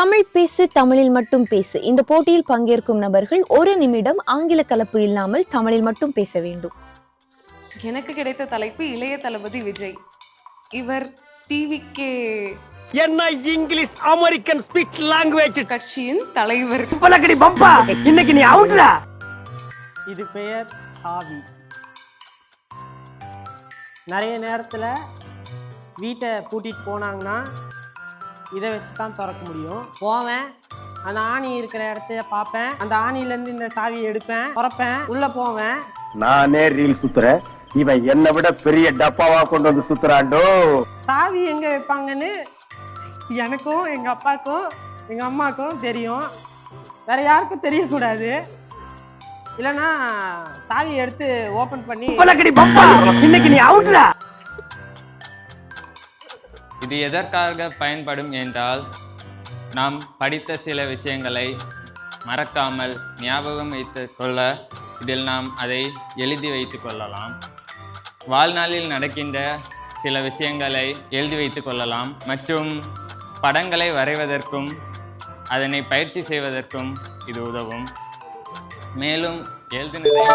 தமிழ் பேசு தமிழில் மட்டும் பேசு. இந்த போட்டியில் பங்கேற்கும் நபர்கள் ஒரு நிமிடம் ஆங்கில கலப்பு இல்லாமல் தமிழில் மட்டும் பேச வேண்டும். எனக்கு கிடைத்த தலைப்பு இளைய தளபதி விஜய். இவர் டிவிகே என்ன இங்கிலீஷ் அமெரிக்கன் ஸ்பீச் லாங்குவேஜ் கட்சியின் தலைவர். பலக்கடி இன்னைக்கு நீ அவுட்ரா இது பெயர் சாவி. நிறைய நேரத்தில் வீட்டை பூட்டிட்டு போனாங்கன்னா இதை வச்சு தான் திறக்க முடியும். போவேன். அந்த ஆணி இருக்கிற இடத்த பார்ப்பேன். அந்த ஆணிலேருந்து இந்த சாவியை எடுப்பேன். திறப்பேன். உள்ளே போவேன். நானே ரீல் சுத்துறேன். இவன் என்னை விட பெரிய டப்பாவா கொண்டு வந்து சுத்துறாண்டோ சாவி எங்கே வைப்பாங்கன்னு எனக்கும் எங்கள் அப்பாவுக்கும் எங்கள் அம்மாவுக்கும் தெரியும். வேற யாருக்கும் தெரியக்கூடாது. இல்லைன்னா சாவியை எடுத்து ஓப்பன் பண்ணி இன்னைக்கு நீ அவுட்ரா இது எதற்காக பயன்படும் என்றால் நாம் படித்த சில விஷயங்களை மறக்காமல் ஞாபகம் வைத்து கொள்ள இதில் நாம் அதை எழுதி வைத்து கொள்ளலாம். வாழ்நாளில் நடக்கின்ற சில விஷயங்களை எழுதி வைத்து கொள்ளலாம். மற்றும் படங்களை வரைவதற்கும் அதனை பயிற்சி செய்வதற்கும் இது உதவும். மேலும் எழுதினதை